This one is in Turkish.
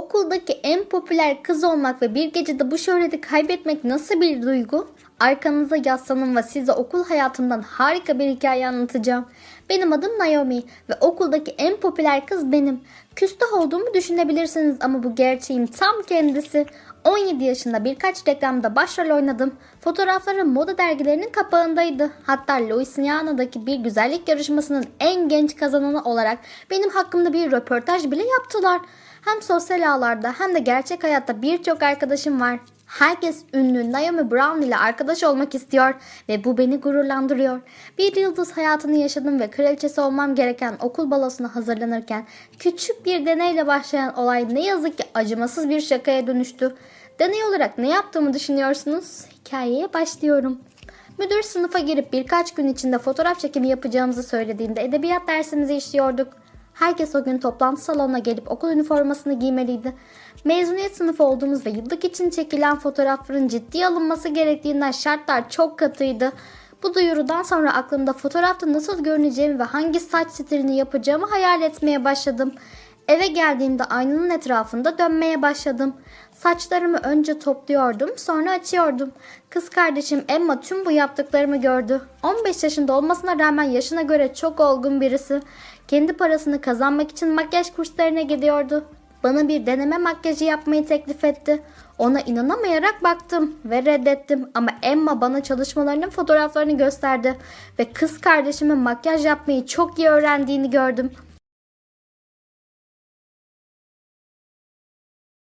Okuldaki en popüler kız olmak ve bir gecede bu şöhreti kaybetmek nasıl bir duygu? Arkanıza yaslanın ve size okul hayatımdan harika bir hikaye anlatacağım. Benim adım Naomi ve okuldaki en popüler kız benim. Küstah olduğumu düşünebilirsiniz ama bu gerçeğin tam kendisi. 17 yaşında birkaç reklamda başrol oynadım. Fotoğraflarım moda dergilerinin kapağındaydı. Hatta Louisiana'daki bir güzellik yarışmasının en genç kazananı olarak benim hakkımda bir röportaj bile yaptılar. Hem sosyal ağlarda hem de gerçek hayatta birçok arkadaşım var. Herkes ünlü Naomi Brown ile arkadaş olmak istiyor ve bu beni gururlandırıyor. Bir yıldız hayatını yaşadım ve kraliçesi olmam gereken okul balosuna hazırlanırken küçük bir deneyle başlayan olay ne yazık ki acımasız bir şakaya dönüştü. Deney olarak ne yaptığımı düşünüyorsunuz? Hikayeye başlıyorum. Müdür sınıfa girip birkaç gün içinde fotoğraf çekimi yapacağımızı söylediğinde edebiyat dersimizi işliyorduk. Herkes o gün toplantı salonuna gelip okul üniformasını giymeliydi. Mezuniyet sınıfı olduğumuz ve yıllık için çekilen fotoğrafların ciddiye alınması gerektiğinden şartlar çok katıydı. Bu duyurudan sonra aklımda fotoğrafta nasıl görüneceğimi ve hangi saç stilini yapacağımı hayal etmeye başladım. Eve geldiğimde aynanın etrafında dönmeye başladım. Saçlarımı önce topluyordum, sonra açıyordum. Kız kardeşim Emma tüm bu yaptıklarımı gördü. 15 yaşında olmasına rağmen yaşına göre çok olgun birisi. Kendi parasını kazanmak için makyaj kurslarına gidiyordu. Bana bir deneme makyajı yapmayı teklif etti. Ona inanamayarak baktım ve reddettim ama Emma bana çalışmalarının fotoğraflarını gösterdi ve kız kardeşimin makyaj yapmayı çok iyi öğrendiğini gördüm.